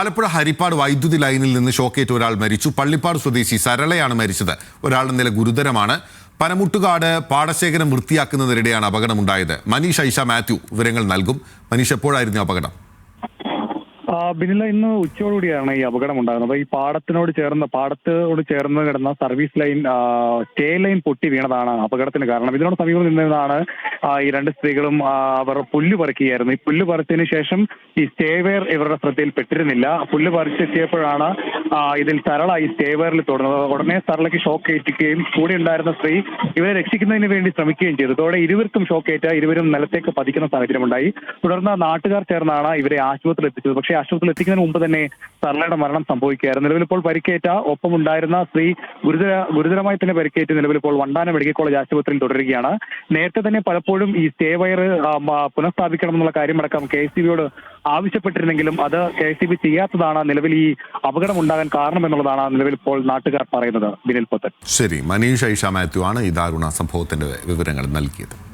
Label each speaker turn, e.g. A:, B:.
A: ആലപ്പുഴ ഹരിപ്പാട് വൈദ്യുതി ലൈനിൽ നിന്ന് ഷോക്കേറ്റ് ഒരാൾ മരിച്ചു. പള്ളിപ്പാട് സ്വദേശി സരളയാണ് മരിച്ചത്. ഒരാളുടെ നില ഗുരുതരമാണ്. പനമുട്ടുകാട് പാടശേഖരം വൃത്തിയാക്കുന്നതിനിടെയാണ് അപകടമുണ്ടായത്. മനീഷ് ഐഷ മാത്യു വിവരങ്ങൾ നൽകും. മനീഷ് എപ്പോഴായിരുന്നു അപകടം?
B: ബിനില ഇന്ന് ഉച്ചയോടുകൂടിയാണ് ഈ അപകടം ഉണ്ടാകുന്നത് ഈ പാടത്തിനോട് ചേർന്ന് പാടത്തോട് ചേർന്ന് കിടന്ന സർവീസ് ലൈൻ സ്റ്റേ ലൈൻ പൊട്ടി വീണതാണ് അപകടത്തിന് കാരണം. ഇതിനോട് സമീപം നിന്നതാണ് ഈ രണ്ട് സ്ത്രീകളും അവർ പുല്ല് പറിക്കുകയായിരുന്നു. ഈ പുല്ല് പറിച്ചതിന് ശേഷം ഈ സ്റ്റേവെയർ ഇവരുടെ ശ്രദ്ധയിൽ പെട്ടിരുന്നില്ല പുല്ല് പറിച്ചെത്തിയപ്പോഴാണ് ഇതിൽ സരള ഈ സ്റ്റേവെയറിൽ തുടർന്നത് ഉടനെ സരളയ്ക്ക് ഷോക്ക് ഏറ്റിക്കുകയും കൂടെ ഉണ്ടായിരുന്ന സ്ത്രീ ഇവരെ രക്ഷിക്കുന്നതിന് വേണ്ടി ശ്രമിക്കുകയും ചെയ്തു. ഇതോടെ ഇരുവർക്കും ഷോക്ക് ഏറ്റ ഇരുവരും നിലത്തേക്ക് പതിക്കുന്ന സാഹചര്യമുണ്ടായി. തുടർന്ന് നാട്ടുകാർ ചേർന്നാണ് ഇവരെ ആശുപത്രിയിൽ എത്തിച്ചത്. പക്ഷേ ആശുപത്രിയിൽ എത്തിക്കുന്നതിന് മുമ്പ് തന്നെ സരളയുടെ മരണം സംഭവിക്കുകയായിരുന്നു. നിലവിലിപ്പോൾ പരിക്കേറ്റ ഒപ്പമുണ്ടായിരുന്ന സ്ത്രീ ഗുരുതര ഗുരുതരമായി തന്നെ പരിക്കേറ്റ് നിലവിലിപ്പോൾ വണ്ടാനം മെഡിക്കൽ കോളേജ് ആശുപത്രിയിൽ തുടരുകയാണ്. നേരത്തെ തന്നെ പലപ്പോഴും ഈ സ്റ്റേ വയർ പുനഃസ്ഥാപിക്കണം എന്നുള്ള കാര്യമടക്കം കെ എസ് ആവശ്യപ്പെട്ടിരുന്നെങ്കിലും അത് കെ എസ് ബി ചെയ്യാത്തതാണ് നിലവിൽ ഈ അപകടം ഉണ്ടാകാൻ കാരണം എന്നുള്ളതാണ് നിലവിൽ ഇപ്പോൾ നാട്ടുകാർ പറയുന്നത് ബിനിൽ പൊത്തൻ.
A: ശരി മനീഷ് ഐഷ മാത്യു ആണ് ഈ ദാരുണ സംഭവത്തിന്റെ വിവരങ്ങൾ നൽകിയത്.